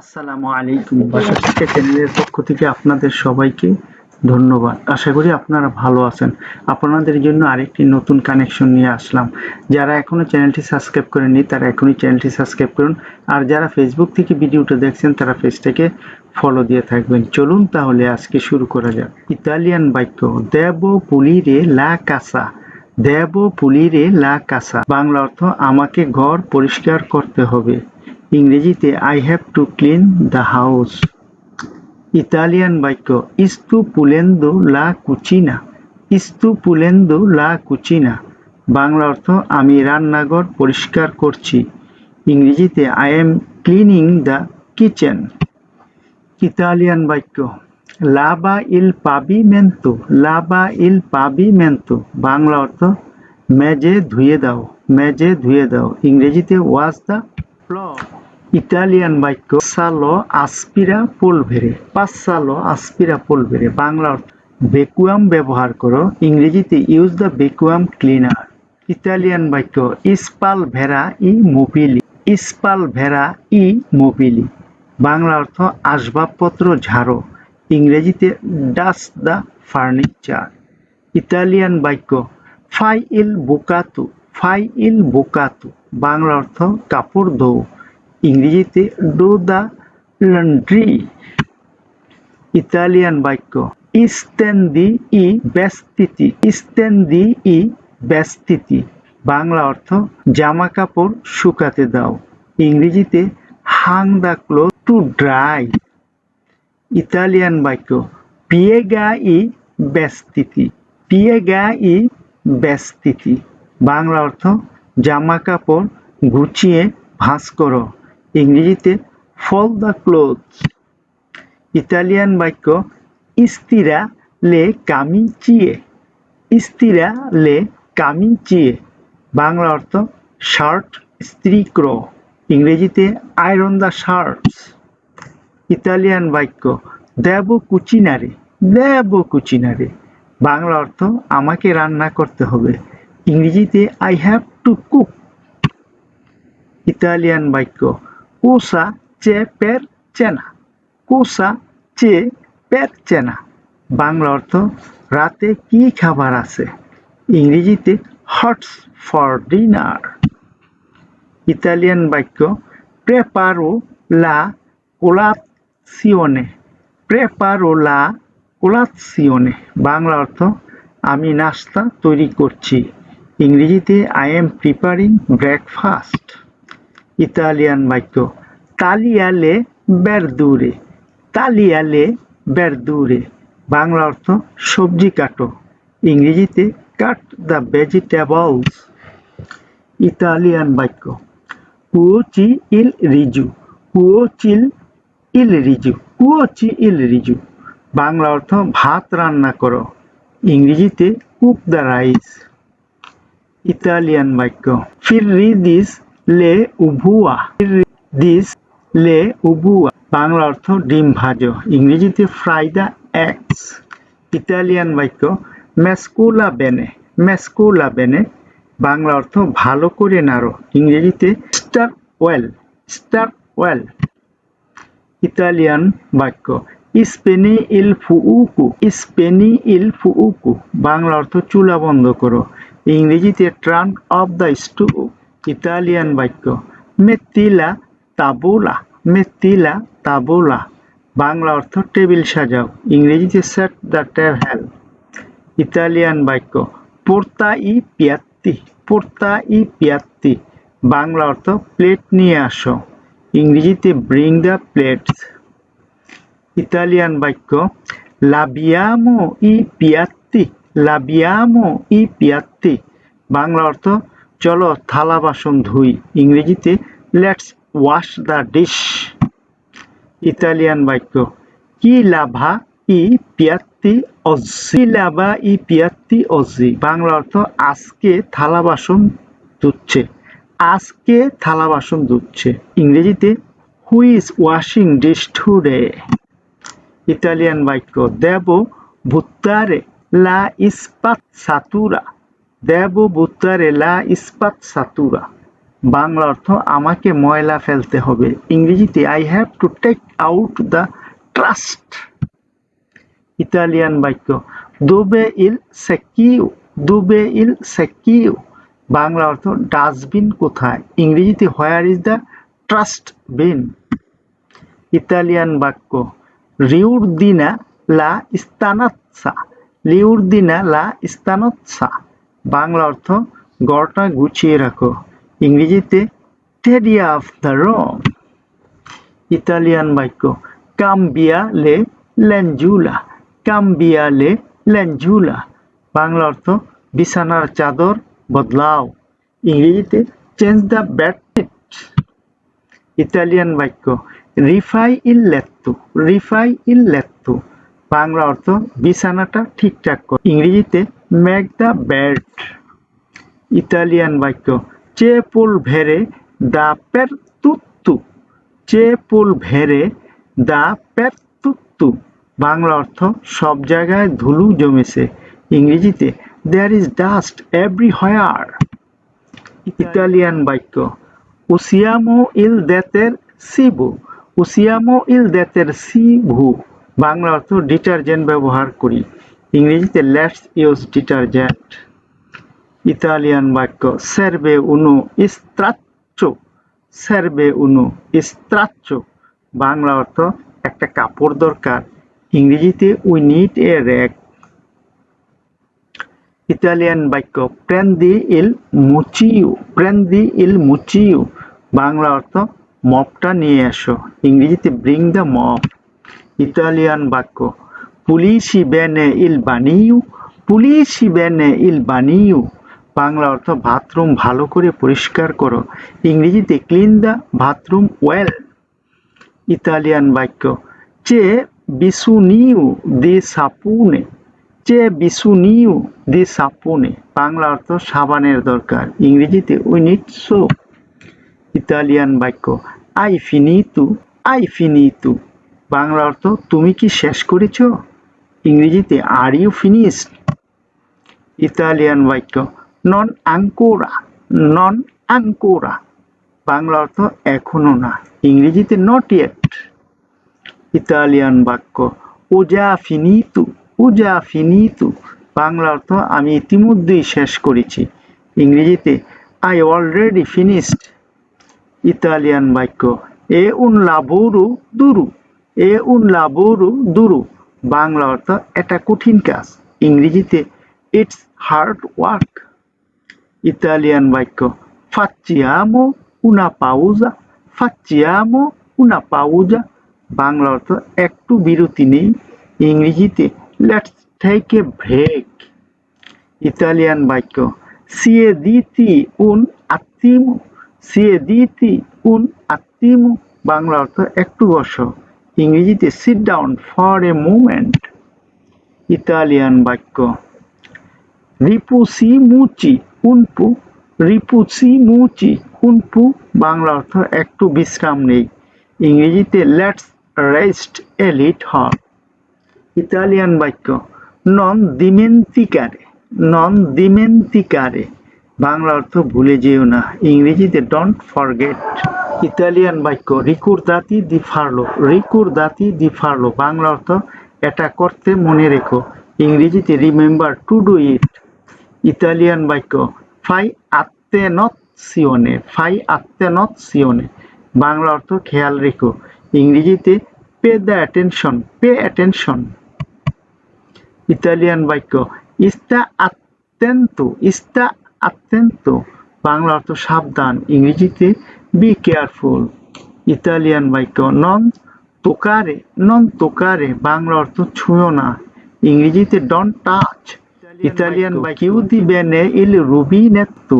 আসসালামু আলাইকুম। বাসা শিক্ষা চ্যানেলের পক্ষ থেকে আপনাদের সবাইকে ধন্যবাদ। আশা করি আপনারা ভালো আছেন। আপনাদের জন্য আরেকটি নতুন কানেকশন নিয়ে আসলাম। যারা এখনও চ্যানেলটি সাবস্ক্রাইব করেননি, তারা এখনই চ্যানেলটি সাবস্ক্রাইব করুন। আর যারা ফেসবুক থেকে ভিডিওটা দেখছেন, তারা পেজটাকে ফলো দিয়ে থাকবেন। চলুন তাহলে আজকে শুরু করা যাক। ইতালিয়ান বাক্য, দেব পুলিরে লা কাসা দেব পুলিরে লা কাসা বাংলা অর্থ, আমাকে ঘর পরিষ্কার করতে হবে। ইংরেজিতে I have to clean the house Italian বাক্য ইস্তু পুলেন্দো লা কুচিনা ইস্তু পুলেন্দো লা কুচিনা বাংলা অর্থ, আমি রান্নাঘর পরিষ্কার করছি। ইংরেজিতে I'm cleaning the kitchen Italian বাক্য লাবা ইল পাবিমেন্তো লাবা ইল পাবিমেন্তো বাংলা অর্থ মেজে ধুয়ে দাও মেজে ধুয়ে দাও। ইংরেজিতে ওয়াজ দ্য ফ্লোর ইতালিয়ান বাক্য, সালো আসপিরা পোলভেরে পাঁচালো আসপিরা পোলভেরে বাংলা অর্থ, ভেকুয়াম ব্যবহার করো ইংরেজিতে use the vacuum cleaner Italian বাক্য, ইস্পাল ভেরা ই মোবিলি ইস্পাল ভেরা ই মোবিলি বাংলা অর্থ, আসবাবপত্র ঝাড়ো ইংরেজিতে, ডাস দ্য ফার্নিচার ইতালিয়ান বাক্য, ফাই ইল বোকাতু ফাই ইল বোকাতু বাংলা অর্থ, কাপড় ধোও ইংরেজিতে ডু দ্য লন্ড্রি ইতালিয়ান বাক্য। ইস্তেন্দি ই ব্যস্তিতি, ইস্তেন্দি ই ব্যস্তিতি। বাংলা অর্থ জামা কাপড় শুকাতে দাও। ইংরেজিতে hang the cloth to dry Italian বাক্য। পিয়েগা ই ব্যস্তিতি পিয়েগা ই ব্যস্তিতি বাংলা অর্থ জামা কাপড় গুছিয়ে ভাঁজ করো। ইংরেজিতে ফল দ্য ক্লোথস ইতালিয়ান বাক্য ইস্তিরা লে কামি চিয়ে ইস্তিরা লে কামি চিয়ে বাংলা অর্থ শার্ট স্ত্রী, ক্র। ইংরেজিতে আয়রন দ্য শার্টস ইতালিয়ান বাক্য দেব কুচিনারে দেব কুচিনারে বাংলা অর্থ, আমাকে রান্না করতে হবে। ইংরেজিতে I have to cook Italian বাক্য কোসা চে পের চেনা। কোসা চে পের চেনা। বাংলা অর্থ, রাতে কি খাবার আছে? ইংরেজিতে হটস ফর ডিনার। ইতালিয়ান বাক্য প্রেপারো লা কোলাসিওনে প্রেপারো লা কোলাসিওনে বাংলা অর্থ, আমি নাস্তা তৈরি করছি। ইংরেজিতে I am preparing breakfast Italian বাক্য তালিয়ালে বেরদুরে তালিয়ালে বেরদুরে। বাংলা অর্থ সবজি কাটো, ইংরেজিতে কাট দ্য ভেজিটেবলস। ইতালিয়ান বাক্য কুয়োচি ইল রিজু কুয়োচিল ইল রিজু কুয়োচি ইল রিজু। বাংলা অর্থ ভাত রান্না করো, ইংরেজিতে কুক দ্য রাইস। ইতালিয়ান বাক্য ফিরিদিস লে উভুয়া। দিস লে উভুয়া। বাংলা অর্থ ডিম ভাজো। ইংরেজিতে ফ্রাই দ্য এগস ইতালিয়ান বাক্য, মেসকোলা বেনে। মেসকোলা বেনে। বাংলা অর্থ, ভালো করে নাড়ো। ইংরেজিতে, stir well. Stir well. Italian বাক্য, স্পেনি ইল ফুউকু। স্পেনি ইল ফুউকু। বাংলা অর্থ, চুলা বন্ধ করো। ইংরেজিতে, turn off the stove Italian বাক্য। মেতিলা তাবোলা মেতিলা তাবোলা। বাংলা অর্থ টেবিল সাজাও। ইংরেজিতে সেট দ্য টেবিল ইতালিয়ান বাক্য। পোর্তা ই পিয়াত্তি পোর্তা ই পিয়াত্তি। বাংলা অর্থ প্লেট নিয়ে আসো। ইংরেজিতে ব্রিং দ্য প্লেটস ইতালিয়ান বাক্য। লাবিয়ামো ই পিয়াত্তি লাবিয়ামো ই পিয়াত্তি। বাংলা অর্থ চলো থালা বাসন ধুই। ইংরেজিতে let's wash the dish Italian বাক্য। কি লাভা ই পিয়াত্তি অজি লাভা ই পিয়াত্তি অজি বাংলা অর্থ, আজকে থালা বাসন ধুচ্ছে। আজকে থালা বাসন ধুচ্ছে। ইংরেজিতে who is washing dish today Italian বাক্য। দেব ভুত্তারে লা ইস্পাত সাতুরা। দেব বুত্তারে লা ইস্পাত সাতুরা। বাংলা অর্থ, আমাকে ময়লা ফেলতে হবে। ইংরেজিতে I have to take out the trash Italian বাক্য, দুবে ইল সেকিউ, দুবে ইল সেকিউ। বাংলা অর্থ, ডাস্টবিন কোথায়? ইংরেজিতে, where is the trash bin? Italian বাক্য, রিউরদিনা লা ইস্তানাৎসা। লিউরদিনা লা ইস্তানাৎসা। বাংলা অর্থ গড়টা গুছিয়ে রাখো। ইংরেজিতে টেরিয়া অফ দ্য রম ইতালিয়ান বাক্য। কাম্বিয়া লে লেঞ্জুলা কাম্বিয়া লে লেঞ্জুলা বাংলা অর্থ বিছানার চাদর বদলাও। ইংরেজিতে চেঞ্জ দ্য বেডশিট ইতালিয়ান বাক্য। রিফাই ইল লেত্তু রিফাই ইল লেত্তু বাংলা অর্থ বিছানাটা ঠিকঠাক কর। ইংরেজিতে মেক দ্য বেড ইতালিয়ান বাক্য। চে পুল ভেরে দা পের তুত্তু। চে পুল ভেরে দা পের তুত্তু। বাংলা অর্থ, সব জায়গায় ধুলু জমেছে। ইংরেজিতে there is dust everywhere Italian বাক্য, উসিয়ামো ইল দেতের সিবু। উসিয়ামো ইল দেতের সিভু বাংলা অর্থ, ডিটারজেন্ট ব্যবহার করি। ইংরেজিতে লেটস ইউজ ডিটারজেন্ট ইতালিয়ান বাক্য সেরবে উনু ইস্ত্রাচ্চো সেরবে উনু ইস্ত্রাচ্চো বাংলা অর্থ, একটা কাপড় দরকার। ইংরেজিতে we need a rag Italian বাক্য প্রেন্দি ইল মুচিউ প্রেন্দি ইল মুচিউ বাংলা অর্থ মপটা নিয়ে এসো। ইংরেজিতে ব্রিং দ্য মপ ইতালিয়ান বাক্য পুলিশি বেনে ইল বানিউ, পুলিশি বেনে ইল বানিউ। বাংলা অর্থ বাথরুম ভালো করে পরিষ্কার করো। ইংরেজিতে clean the bathroom well. Italian বাক্য, চে বিসুনিউ দি সাপুনে, চে বিসুনিউ দি সাপুনে। বাংলা অর্থ সাবানের দরকার, ইংরেজিতে উই নিড সোপ ইতালিয়ান বাক্য, আই ফিনিতু আই ফিনিতু। বাংলা অর্থ, তুমি কি শেষ করেছ? ইংরেজিতে আর ইউ ফিনিশড ইতালিয়ান বাক্য নন আঙ্কোরা নন আঙ্কোরা বাংলা অর্থ, এখনও না। ইংরেজিতে নট ইয়েট ইতালিয়ান বাক্য ওজা ফিনিতু ওজা ফিনিতু বাংলা অর্থ, আমি ইতিমধ্যেই শেষ করেছি। ইংরেজিতে আই অলরেডি ফিনিশড ইতালিয়ান বাক্য এ উন লাবোরু দুরু এ উন লাবোরু দুরু বাংলা অর্থ এটা কঠিন কাজ। ইংরেজিতে ইটস হার্ড ওয়ার্ক ইতালিয়ান বাক্য ফাচ্চিয়ামো উনা পাউজা ফাচ্চিয়ামো উনা পাউজা বাংলা অর্থ, একটু বিরতি নেই। ইংরেজিতে let's take a break Italian বাক্য সিয়ে দিতি উন আত্মিমু সিয়ে দিতি উন আত্মিমু বাংলা অর্থ, একটু বসো। ইংরেজিতে sit down for a moment Italian বাক্য। রিপুসি মুচি, উনপু রিপুসি মুচি, উনপু, বাংলা অর্থ একটু বিশ্রাম নেই। ইংরেজিতে let's rest a little Italian বাক্য নন দিমেন্তিকারে নন দিমেন্তিকারে বাংলা অর্থ ভুলে যেও না, ইংরেজিতে ডোন্ট ফরগেট ইতালিয়ান বাক্য, রিকুর দাতি দি ফার্লো রিকুর দাতি দি ফার্লো বাংলা অর্থ, এটা করতে মনে রেখো ইংরেজিতে remember to do it Italian বাক্য, ফাই আত্তে নট সিওনে ফাই আত্তে নট সিওনে বাংলা অর্থ, খেয়াল রেখো ইংরেজিতে, pay the attention pay attention Italian বাক্য, ইস্তা আত্তেন্ত ইস্তা আত্তেন্ত বাংলা অর্থ, সাবধান ইংরেজিতে বি কেয়ারফুল ইতালিয়ান বাক্য নন তোকারে নন তোকারে বাংলা অর্থ ছুঁয়ো না। ইংরেজিতে ডন টাচ ইতালিয়ান বাক্য কিউ দিবেনে ইল রুবি রুবিনেত্তু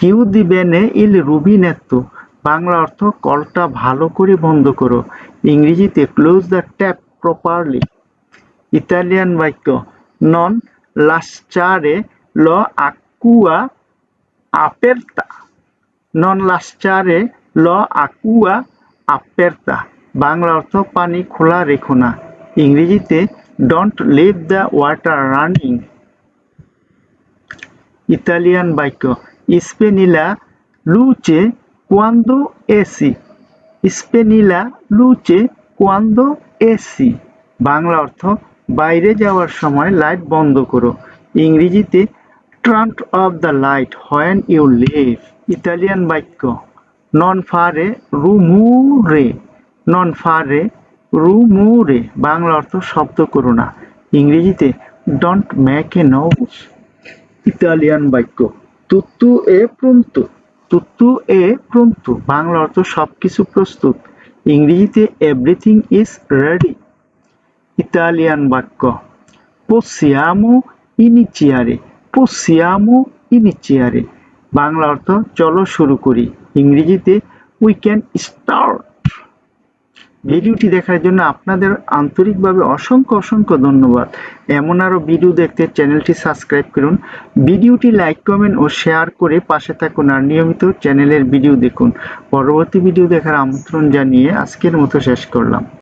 কিউ দিবেনে ইল রুবিনেত্তু বাংলা অর্থ কলটা ভালো করে বন্ধ করো। ইংরেজিতে close the tap properly Italian বাক্য নন লাসচারে ল আকুয়া আperta নন লাসচারে ল আকুয়া আperta বাংলা অর্থ পানি খোলা রেখো না। ইংরেজিতে don't leave the water running Italian বাক্য। স্পেনিলা লুচে cuando এসি স্পেনিলা লুচে cuando এসি বাংলা অর্থ বাইরে যাওয়ার সময় লাইট বন্ধ করো। ইংরেজিতে turn off the light when you leave Italian বাক্য নন ফারে রুমুরে নন ফারে রুমুরে বাংলা অর্থ শব্দ করো না, ইংরেজিতে don't make a noise Italian বাক্য তুত্তু এ প্রন্তু তুত্তু এ প্রন্তু বাংলা অর্থ সব কিছু প্রস্তুত, ইংরেজিতে এভরিথিং ইজ রেডি ইতালিয়ান বাক্য, possiamo iniziare possiamo iniziare Bangla অর্থ, চলো শুরু করি। ইংরেজিতে উই ক্যান স্টার্ট ভিডিওটি দেখার জন্য আপনাদের আন্তরিকভাবে অসংখ্য অসংখ্য ধন্যবাদ। এমন আরও ভিডিও দেখতে চ্যানেলটি সাবস্ক্রাইব করুন। ভিডিওটি লাইক, কমেন্ট ও শেয়ার করে পাশে থাকুন আর নিয়মিত চ্যানেলের ভিডিও দেখুন। পরবর্তী ভিডিও দেখার আমন্ত্রণ জানিয়ে আজকের মতো শেষ করলাম।